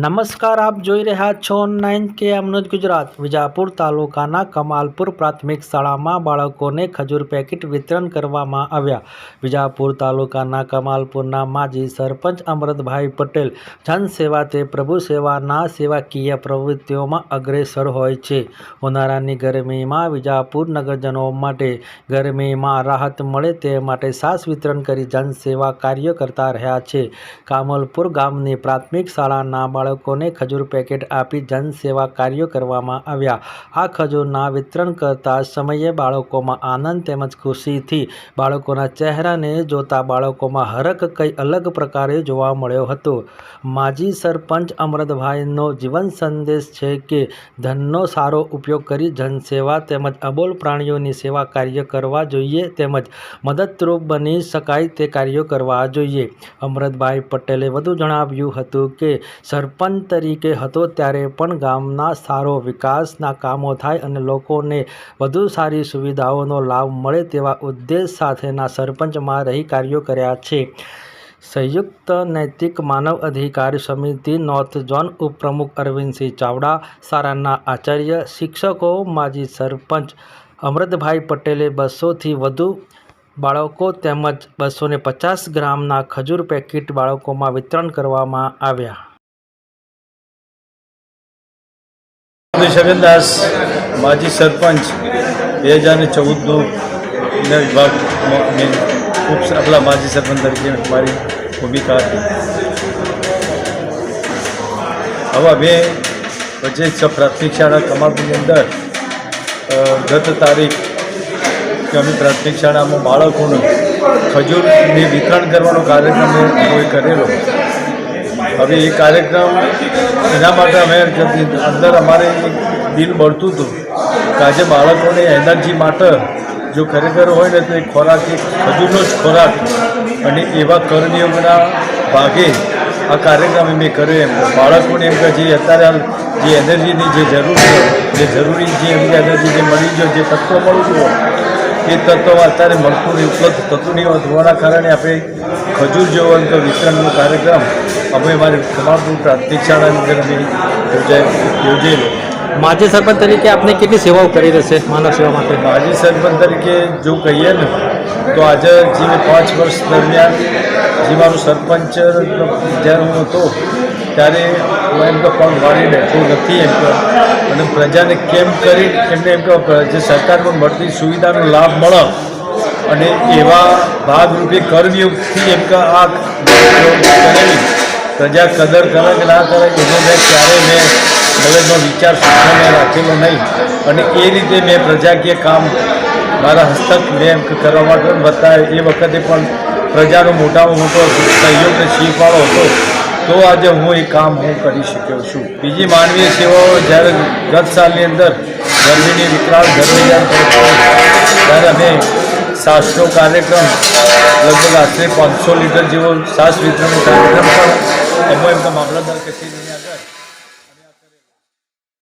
નમસ્કાર, આપ જોઈ રહ્યા છો નાઇન કે અમનોજ ગુજરાત. વિજાપુર તાલુકાના કમાલપુર પ્રાથમિક શાળામાં બાળકોને ખજૂર પેકેટ વિતરણ કરવામાં આવ્યા. વિજાપુર તાલુકાના કમાલપુરના માજી સરપંચ અમૃતભાઈ પટેલ જનસેવા તે પ્રભુ સેવાના સેવાકીય પ્રવૃત્તિઓમાં અગ્રેસર હોય છે. ઉનાળાની ગરમીમાં વિજાપુર નગરજનો માટે ગરમીમાં રાહત મળે તે માટે સાસ વિતરણ કરી જનસેવા કાર્ય કરતા રહ્યા છે. કામલપુર ગામની પ્રાથમિક શાળાના બાળકોને ખજૂર પેકેટ આપી જનસેવા કાર્યો કરવામાં આવ્યા. આ ખજૂરના વિતરણ કરતા સમયે બાળકોમાં આનંદ તેમજ ખુશીથી બાળકોના ચહેરાને જોતા બાળકોમાં હરખ કંઈ અલગ પ્રકારે જોવા મળ્યો હતો. માજી સરપંચ અમૃતભાઈનો જીવન સંદેશ છે કે ધનનો સારો ઉપયોગ કરી જનસેવા તેમજ અબોલ પ્રાણીઓની સેવા કાર્ય કરવા જોઈએ તેમજ મદદરૂપ બની શકાય તે કાર્યો કરવા જોઈએ. અમૃતભાઈ પટેલે વધુ જણાવ્યું હતું કે સરપંચ તરીકે હતો ત્યારે પણ ગામના સારો વિકાસના કામો થાય અને લોકોને વધુ સારી સુવિધાઓનો લાભ મળે તેવા ઉદ્દેશ સાથેના સરપંચમાં રહી કાર્યો કર્યા છે. સંયુક્ત નૈતિક માનવ અધિકાર સમિતિ નોર્થ ઝોન ઉપપ્રમુખ અરવિંદસિંહ ચાવડા, સારાના આચાર્ય, શિક્ષકો, માજી સરપંચ અમૃતભાઈ પટેલે બસોથી વધુ બાળકો તેમજ બસોને પચાસ ગ્રામના ખજૂર પેકેટ બાળકોમાં વિતરણ કરવામાં આવ્યા. છગનદાસ માજી સરપંચ બે હજાર ચૌદનું ને વિભાગમાં મેં ખૂબ આપણા માજી સરપંચ તરીકે મારી ભૂમિકા હતી. હવે મેં વચ્ચે પ્રાથમિક શાળા કમાલપુરની અંદર ગત તારીખ અમે પ્રાથમિક શાળામાં બાળકોનું ખજૂરની વિતરણ કરવાનો કાર્યક્રમ અમે કરેલો. હવે એ કાર્યક્રમ એના માટે અમે અંદર અમારે દિલ બળતું હતું કે આજે બાળકોને એનર્જી માટે જો ખરેખર હોય ને તો એ ખોરાક એક ખજૂરનો જ ખોરાક અને એવા કર્મયોગના ભાગે આ કાર્યક્રમ મેં કર્યો એમ. બાળકોને એમ કે જે અત્યારે જે એનર્જીની જે જરૂર છે, જે જરૂરી જે એમની એનર્જી જે મળી ગયો, જે તત્વો મળતું હોય એ તત્વ અત્યારે મળતું નહીં ઉપલબ્ધ થતું નહીં હોવાના કારણે આપણે ખજૂર જેવો તો વિતરણનો કાર્યક્રમ અમે અમારી કમાલપુર પ્રાથમિક શાળાની અંદર અમે યોજેલો માજી સરપંચ તરીકે આપને કેટલી સેવાઓ કરી રહેશે માનવ સેવા માટે? માજી સરપંચ તરીકે જો કહીએ ને તો આજે જે મેં પાંચ વર્ષ દરમિયાન જે મારું સરપંચ જ્યારે હું હતો ત્યારે હું એમ તો પગ વાળી બેઠો નથી એમ તો. અને પ્રજાને કેમ કરી એમને એમ કે જે સરકારમાં મળતી સુવિધાનો લાભ મળે અને એવા ભાગરૂપે કરવી એમ કે આ પ્રજા કદર કરે કે ના કરે એનો મેં ક્યારેય મેં મગજનો વિચાર સાથે મેં રાખેલો નહીં. અને એ રીતે મેં પ્રજાકીય કામ મારા હસ્તક મેં કરવા માટે બતાવે એ વખતે પણ પ્રજાનો મોટામાં મોટો સહયોગને સ્વીકારો હતો. તો આજે હું એ કામ હું કરી શક્યો છું. બીજી માનવીય સેવાઓ જ્યારે ગત સાલની અંદર ગરમીની વિકરાળ ગરમીયાન ત્યારે અમે સાસનો કાર્યક્રમ લગભગ આશરે પાંચસો લીટર જેવો સાસ વિતરણનો કાર્યક્રમ પણ અમે એમના મામલતદાર કચેરીની આગળ.